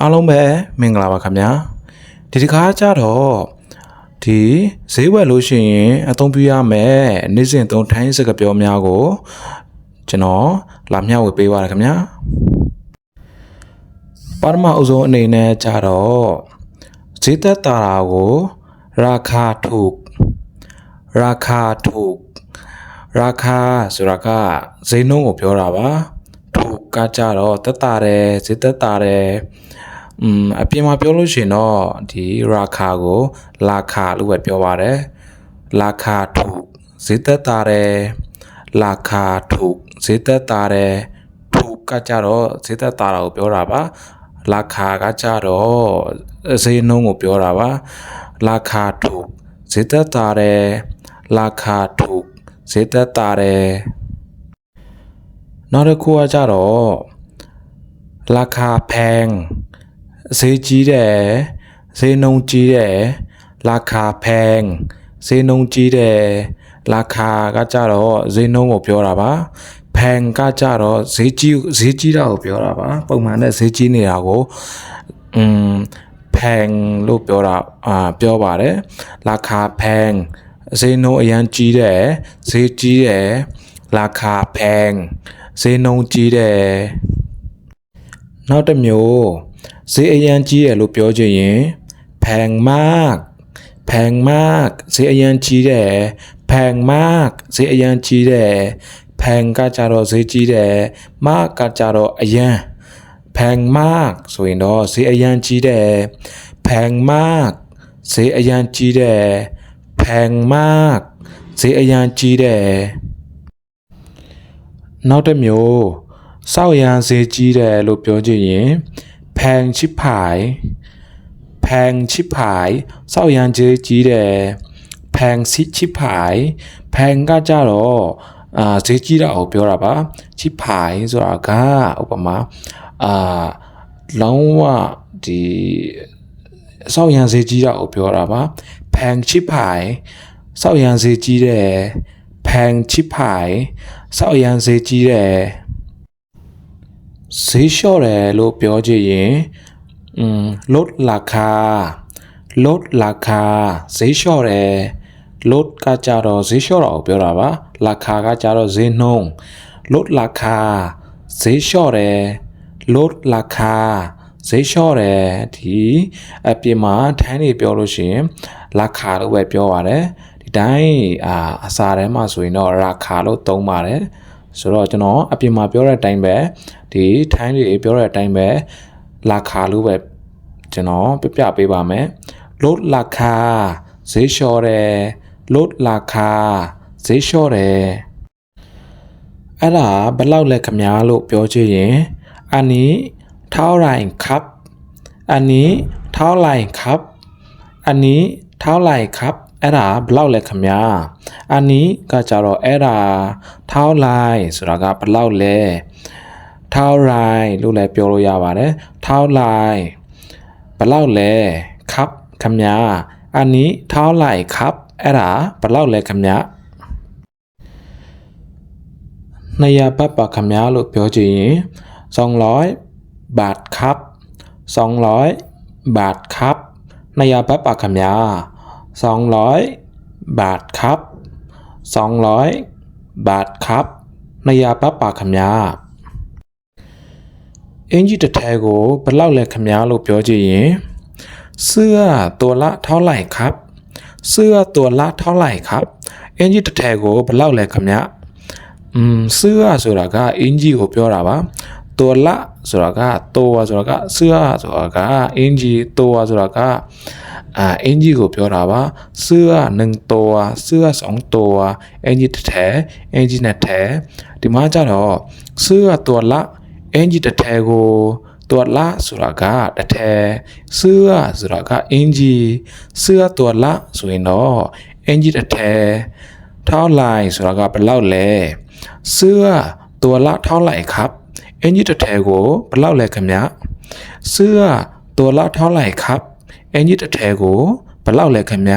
အားလုံးပဲမင်္ဂလာပါခင်ဗျာဒီတစ်ခါကျတော့ဒီဈေးဝယ်လို့ရှိရင်အသုံးပြုရမယ်နေ့စဉ်သုံးထိုင်းစကားပြောများကိုကျွန်တော်လာမျှဝေပေးပါရခင်ဗျာပါရမအုပ်ဆုံးအနေနဲ့ကျတော့ဈေးသက်တာတာကိုရာခာထုရာခာထုရာခာဆိုတာကဈေးနှုန်းကိုပြောတာပါကကြတော့တက်တာတယ်ဈေးတက်တာတယ်อืมအပြင်မှာပြောလို့ရှိရင်တော့ဒီရာခာကိုလာခာလို့ပဲပြောပါတယ်လာခာထုဈေးတက်တာတယ်လာခာထုဈေးတက်တာတယ်ထုကကြတော့ဈေးတက်တာတာကိုပြောတာပါလာခာကကြတော့ဈေးနှုန်းကိုပြောတာပါလာခာထုဈေးတက်တာတယ်လာခာထုဈေးတက်တာတယ်နောက်တစ်ခုကကြတော့လာခာဖန်ဈေးကြီးတယ်ဈေးနှုန်းကြီးတယ်လာခာဖန်ဈေးနှုန်းကြီးတယ်လာခာကကြတော့ဈေးနှုန်းကိုပြောတာပါဖန်ကကြတော့ဈေးကြီးဈေးကြီးတာကိုပြောတာပါပုံမှန်နဲ့ဈေးကြီးနေတာကိုอืมဖန်လို့ပြောတာအာပြောပါတယ်လာခာဖန်ဈေးနှုန်းအရန်ကြီးတယ်ဈေးကြီးတယ်ราคาแพงเซนงจีเดนอกจากนี้เซีอยันจีเดโลပြอာจีหิงแพงมาก แพงมากเซีอยันจีเดแพงมากเซีอยันจีเดแพงกาจารอเซจีเดมากกาจารออยันแพงมากส่วนดอซีอยันจีเดแพงมากเซีอยันจีเดแพงมากเซีอยันจีเดနောက်တစ်မျိုးစောက်ရန်ဈေးကြီးတယ်လို့ပြောကြည့်ရင်ဖန်ချစ်ဖိုင်ဖန်ချစ်ဖိုင်စောက်ရန်ဈေးကြီးတယ်ဖန်စီချစ်ဖိုင်ဖန်ကကြတော့အာဈေးကြီးတာကိုပြောတာပါချစ်ဖိုင်ဆိုတာကဥပမာအာလုံးဝဒီစောက်ရန်ဈေးကြီးတာကိုပြောတာပါဖန်ချစ်ဖိုင်စောက်ရန်ဈေးကြီးတယ်ဖန်ချစ်ဖိုင်ဆောက်ရန်ဈေးကြီးတယ်ဈေးလျှော့တယ်လို့ပြောကြည့်ရင်อืมลดราคาลดราคาဈေးလျှော့တယ်ลดကကြတော့ဈေးလျှော့တော့ပြောတာပါราคาကကြတော့ဈေးနှုန်းลดราคาဈေးလျှော့တယ်ลดราคาဈေးလျှော့တယ်ဒီအပြင်မှာထန်းတွေပြောလို့ရှိရင်ราคาလို့ပဲပြောပါတယ်တိုင်းအာအစာထဲမှာဆိုရင်တော့ရာခါလို့သုံးပါတယ်ဆိုတော့ကျွန်တော်အပြင်မှာပြောတဲ့အတိုင်းပဲဒီထိုင်းတွေပြောတဲ့အတိုင်းပဲလာခါလို့ပဲကျွန်တော်ပြပြပေးပါမယ်လို့လာခါဈေးလျှော်တယ်လို့လာခါဈေးလျှော်တယ်အဲ့ဒါဘလောက်လဲခမားလို့ပြောချင်ရင်အနီထောက်လိုက်ครับ อันนี้เท่าไหร่ครับ อันนี้เท่าไหร่ครับအဲ့ဒါဘလောက်လဲခမညာအနီးကကြတော့အဲ့ဒါထောင်าလိုက်ဆိုတာကဘလောက်လဲထောင်းလိုက်လို့လည်းပြောလို့ရပါတယ်ထောင်းလိုက်ဘလောက်လဲครับခမยา อันนี้เท่าไหรครับเอราปะเล่าเลยคำยะนายาปัปะคำยาลูกเปียวจีสองร้อยบาทครับสองร้อยบาทครับนายาปัปะคำยาสองร้อยบาทครับสองร้อยบาทครับนายาปะปะขะมยาเอ็นจีจะแทโกบะลเล่าเลยขะมยาโลเปียวจีเสื้อตัวละเท่าไหร่ครับ เสื้อตัวละเท่าไหร่ครับเอ็นจีจะแทโกบะลเล่าเลยขะมยาเสื้อสุรากကเอ็นจีหัวเုีြောတာวะตัวละสุรากะตัวสุรากะเสื้อสุรากะอินจีตัวสุรากะอ่าเอ็นจีก็เปล่าว่าเสื้อหนึ่งตัวเสื้อสองตัวเอ็นจีแท้เอ็นจีนแท้ที่มาจ้าเนาะเสื้อตัวละเอ็นจีแท้ก็ตัวละสุรากาแท้เสื้อสุรากาเอ็นจีเสื้อตัวละสวยเนาะเอ็นจีแท้เท่าไรสุรากาเป็นเล่าเลยเสื้อตัวละเท่าไรครับเอ็นจีแท้ก็เป็นเล่าเลยกันเนี้ยเสื้อตัวละเท่าไรครับအင်ဂျီတစ်ထဲကိုဘလောက်လဲခင်ဗျ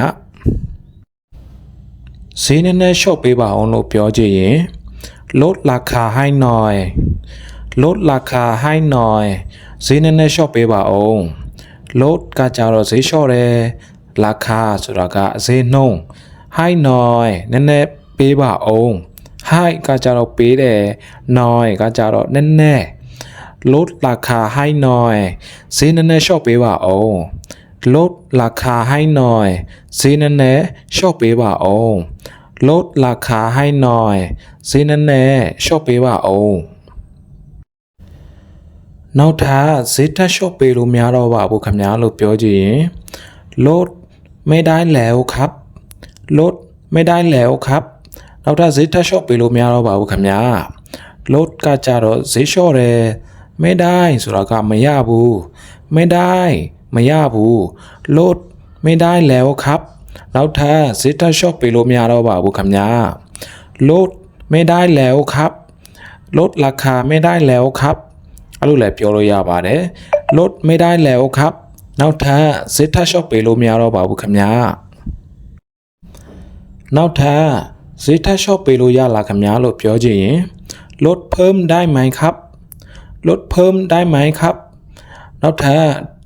ဈေးနည်းနည်း short ပေးပါအောင်လို့ပြောကြည့်ရင် load ราคาให้หน่อย load ราคาให้หน่อยဈေးနည်းနည်း short ပေးပါအောင် load ကကြတော့ဈေး short တယ်ราคาဆိုတာကဈေးနှုန်း high หน่อยနည်းနည်းပေးပါအောင် high ကကြတော့ပေးတယ် high ကကြတော့နည်းနည်း load ราคาให้หน่อยဈေးနည်းနည်း short ပေးပါအောင်ลดราคาให้หน่อยซีนันเน่ชอบไปว่าโอ้ลดราคาให้หน่อยซีนันเน่ชอบไปว่าโอ้นอกจากซีท่าชอบไปรู้มีอะไรบ่าบุคคลนี้รูเปล่าจีลดไม่ได้แล้วครับลดไม่ได้แล้วครับนอกจากซีท่าชอบไปรู้มีอะไรบ่าบุคคลนี้ลดก็จะรูซีชอบเลยไม่ได้สุรากรรมไม่ยากบุไม่ได้มายาผูโลดไม่ได้แล้วครับแล้วถ้าซิตาชอบไปโรมยาเราบ่าวบุคคำยาลดไม่ได้แล้วครับ ลดราคาไม่ได้แล้วครับอะไรแหลเปียวโรยาบาดเดลดไม่ได้แล้วครับแล้วถ้าซิตาชอบไปโรมยาเราบ่าวบุคคำยาแล้วถ้าซิตาชอบไปโมยาลาคัำยาลดเปียวจีลดเพิ่มได้ไหมครับ ลดเพิ่มได้ไหมครับนดร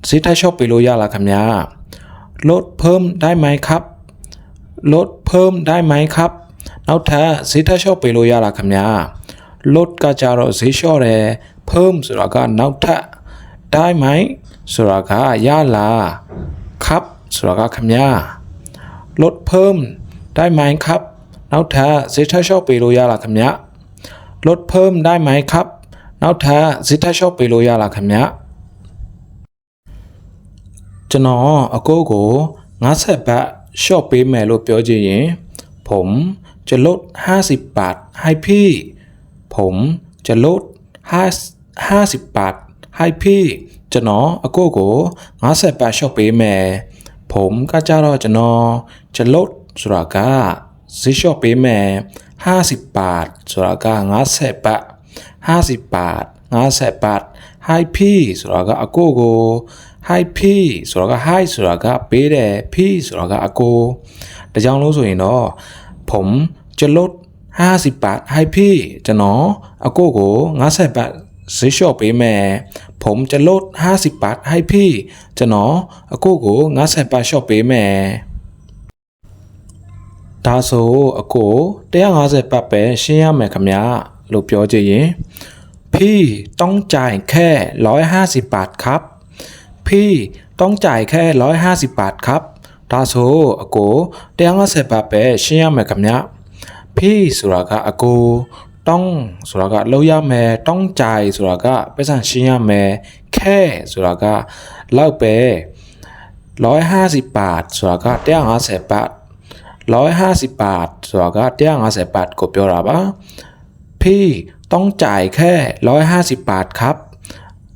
ซิทาชอบไปรู้ยาละคำยาลดเพิ่มได้ไหมครับ ลดเพิ่มได้ไหมครับนดรซิทาชอบไปรู้ยาละคำยาลดกาจารสิชอเรเพิ่มสุรากานาทได้ไหมสุรากายาลา ครับสุรากาคำยาลดเพิ่มได้ไหมครับนาทะซิทาชอบไปรู้ยาละคำยาลดเพิ่มได้ไหมครับนาทะซิทาชอบไปรู้ยาละคำยาจนาอโกโกงาเสบะชอบไปแม่ลูเปียวเจียผมจะลดห้าสิบบาทให้พี่ ผมจะลดหห้้าาสิบบาทให้พี่จนาอโกโกงาเสบะชอบไปแม่ผมก็จะรอจนอจะลดสุรากาซื้อชอบไปแม่ห้าสิบบาทสุรากางาเสบะห้าสิบบาทงาเสบะให้พี่สุรากาอโกโก hi p ဆိုတော့က hi ဆိုတာကပေးတယ် p ဆိုတာကအကိုတကြောင်လို့ဆိုရင်တော့ผมจะลด50บาทให้พี่ကျွန်တော်အကိုကို50ဘတ်ဈေးလျှော့ပေးမယ်ผมจะลด50บาทให้พี่ကျွန်တော်အကိုကို50ဘတ်လျှော့ပေးမယ်ဒါဆိုအကို150ဘတ်ပဲရှင်းရမယ်ခင်ဗျာလို့ပြောကြရင်พี่ต้องจ่ายแค่150บาทครับพี่ต้องจ่ายแค่ร้อยห้าสิบบาท ครับ ตาโซอโกเตียงอาสัยบาเปเชียมไหมครับเนี้ยพี่สุรากะอโกต้องสุรากะเลี้ยงแม่ต้องจ่ายสุรากะเป็นเชียมแม่แค่สุรากะเล่าไปร้อยห้าสิบบาทสุรากะเตียงอาัยบาทร้อยห้าสิบบาทสุรากะเตียงอาสัยบาทก็เปล่าปะพี่ต้องจ่ายแค่ร้อยห้าสิบบาทครับ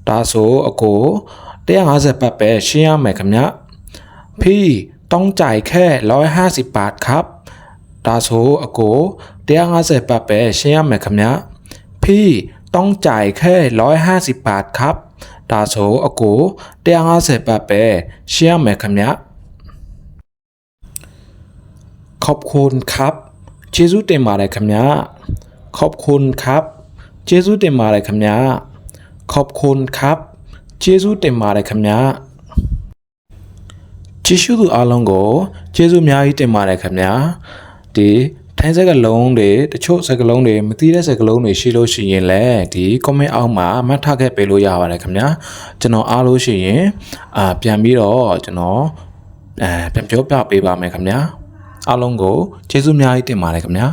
ตาโซอโก150บาทไปเชียงใหม่ครับเนี่ยพี่ต้องจ่ายแค่ 150บาทครับตาโซอโก150บาทไปเชียงใหม่ครับเนี่ยพี่ต้องจ่ายแค่ 150บาทครับตาโซอโก150บาทไปเชียงใหม่ครับเนี่ยขอบคุณครับเชสุเต็มมาเลยครับเนี่ยขอบคุณครับเชสุเต็มมาเลยครับเนี่ยขอบคุณครับကျေးဇူးတင်ပါတယ်ခင်ဗျာကြည့်ရှုသူအားလုံးကိုကျေးဇူးအများကြီးတင်ပါတယ်ခင်ဗျာဒီထိုင်းစကားလုံးတွေတချို့စကားလုံးတွေမသိတဲ့စကားလုံးတွေရှိလို့ရှိရင်လည်းဒီ comment အောက်မှာမှတ်ထားခဲ့ပေးလို့ရပါတယ်ခင်ဗျာကျွန်တော်အားလို့ရှိရင်အာပြန်ပြီးတော့ကျွန်တော်အဲပြန်ပြောပြပေးပါမယ်ခင်ဗျာအားလုံးကိုကျေးဇူးအများကြီးတင်ပါတယ်ခင်ဗျာ